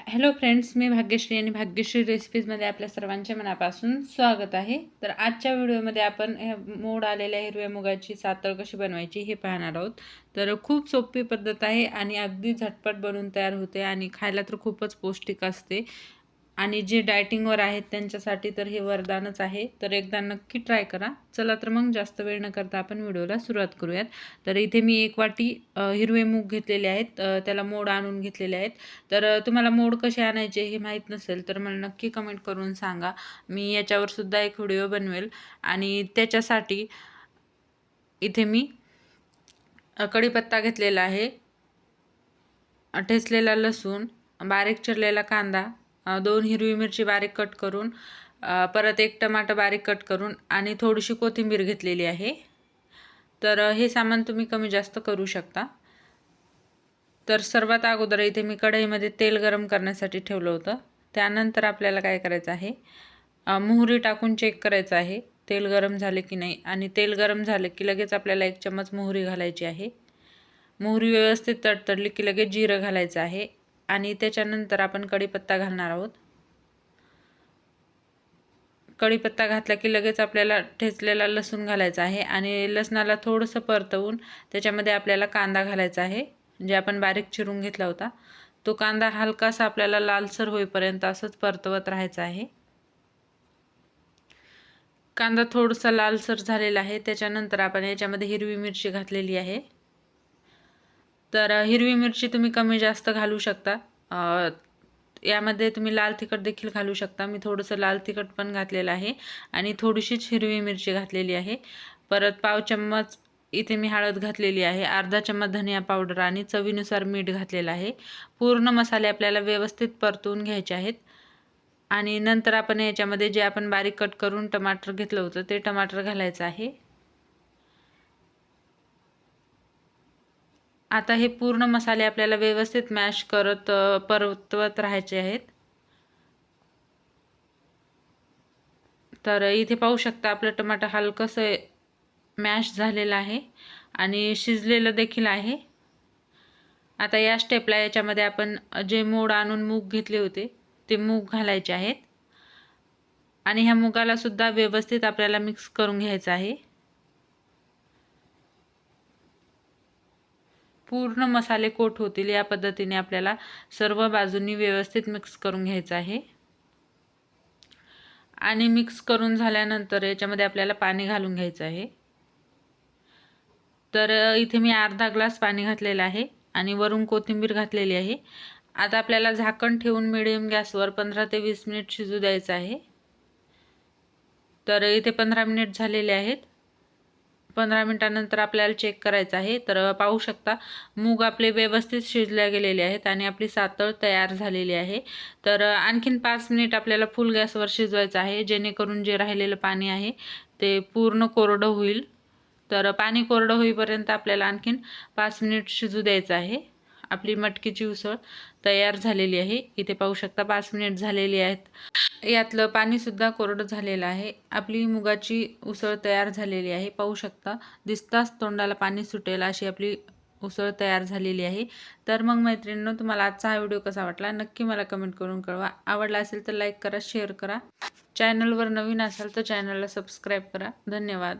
Hello friends मी भाग्यश्री आणि भाग्यश्री रेसिपीजमध्ये आपल्या सर्वांच्या मनापासून स्वागत आहे. तर आजच्या व्हिडिओमध्ये आपण मोड आलेल्या हिरव्या मुगाची सातळ कशी बनवायची हे पाहणार आहोत. तर खूप सोपी पद्धत आहे आणि अगदी झटपट बनवून तयार होते आणि खायला तर खूपच पौष्टिक असते. आणि जे डायटिंगवर आहेत त्यांच्यासाठी तर हे वरदानच आहे. तर एकदा नक्की ट्राय करा. चला तर मग जास्त वेळ न करता आपण व्हिडिओला सुरुवात करूयात. तर इथे मी एक वाटी हिरवे मूग घेतलेले आहेत. त्याला मोड आणून घेतलेले आहेत. तर तुम्हाला मोड कसे आणायचे हे माहीत नसेल तर मला नक्की कमेंट करून सांगा. मी याच्यावर सुद्धा एक व्हिडिओ बनवेल. आणि त्याच्यासाठी इथे मी कढीपत्ता घेतलेला आहे. ठेचलेला लसूण बारीक चिरलेला कांदा दोन हिरवी मिरची बारीक कट करून परत एक टमाटर बारीक कट करून आणि थोडीशी कोथिंबीर घेतलेली आहे. तर हे सामान तुम्ही कमी जास्त करू शकता. तर सर्वात अगोदर इथे मी कढईमध्ये तेल गरम करण्यासाठी ठेवलं होतं. त्यानंतर आपल्याला काय करायचं आहे मोहरी टाकून चेक करायचं आहे तेल गरम झाले की नाही. आणि तेल गरम झालं की लगेच आपल्याला एक चम्मच मोहरी घालायची आहे. मोहरी व्यवस्थित तडतडली की लगेच जिरं घालायचं आहे. आणि त्याच्यानंतर आपण कढीपत्ता घालणार आहोत. कढीपत्ता घातला की लगेच आपल्याला ठेचलेला लसूण घालायचा आहे आणि लसणाला थोडंसं परतवून त्याच्यामध्ये आपल्याला कांदा घालायचा आहे. जे आपण बारीक चिरून घेतला होता. तो कांदा हलकासा आपल्याला लालसर होईपर्यंत असंच परतवत राहायचा आहे. कांदा थोडासा लालसर झालेला आहे. त्याच्यानंतर आपण याच्यामध्ये हिरवी मिरची घातलेली आहे. तर हिरवी मिरची तुम्ही कमी जास्त घालू शकता. यामध्ये तुम्ही लाल तिखट देखील घालू शकता. मी थोडंसं लाल तिखट पण घातलेलं आहे आणि थोडीशीच हिरवी मिरची घातलेली आहे. परत पाव चम्मच इथे मी हळद घातलेली आहे अर्धा चम्मच धनिया पावडर आणि चवीनुसार मीठ घातलेलं आहे. पूर्ण मसाले आपल्याला व्यवस्थित परतून घ्यायचे आहेत. आणि नंतर आपण याच्यामध्ये जे आपण बारीक कट करून टमाटर घेतलं होतं ते टमाटर घालायचं आहे. आता हे पूर्ण मसाले आपल्याला व्यवस्थित मॅश करत परतवत राहायचे आहेत. तर इथे पाहू शकता आपलं टमाटर हलकंसं मॅश झालेलं आहे आणि शिजलेलं देखील आहे. आता या स्टेपला याच्यामध्ये आपण जे मूग आणून मूग घेतले होते ते मूग घालायचे आहेत. आणि ह्या मुगालासुद्धा व्यवस्थित आपल्याला मिक्स करून घ्यायचं आहे. पूर्ण मसाले कोट होतील या पद्धतीने आपल्याला सर्व बाजूंनी व्यवस्थित मिक्स करून घ्यायचं आहे. आणि मिक्स करून झाल्यानंतर याच्यामध्ये आपल्याला पाणी घालून घ्यायचं आहे. तर इथे मी अर्धा ग्लास पाणी घातलेलं आहे आणि वरून कोथिंबीर घातलेली आहे. आता आपल्याला झाकण ठेवून मिडियम गॅसवर पंधरा ते वीस मिनिट शिजू द्यायचं आहे. तर इथे पंधरा मिनिट झालेले आहेत. पंधरा मिनटानंतर आपल्याला चेक करायचं आहे. तर पाहू शकता मूग आपले व्यवस्थित शिजल्या गेलेले आहेत आणि आपली सातळ तयार झालेली आहे. तर आणखीन पाच मिनिट आपल्याला फुल गॅसवर शिजवायचं आहे जेणेकरून जे राहिलेलं पाणी आहे ते पूर्ण कोरडं होईल. तर पाणी कोरडं होईपर्यंत आपल्याला आणखीन पाच मिनिट शिजू द्यायचं आहे. आपली मटकीची उसळ तयार झालेली आहे. इथे पाहू शकता पाच मिनिट झालेली आहेत. यातलं पाणीसुद्धा कोरडं झालेलं आहे. आपली मुगाची उसळ तयार झालेली आहे. पाहू शकता दिसताच तोंडाला पाणी सुटेल अशी आपली उसळ तयार झालेली आहे. तर मग मैत्रिणींनो तुम्हाला आजचा हा व्हिडिओ कसा वाटला? नक्की मला कमेंट करून कळवा. आवडला असेल तर लाईक करा शेअर करा. चॅनलवर नवीन असाल तर चॅनलला सबस्क्राईब करा. धन्यवाद.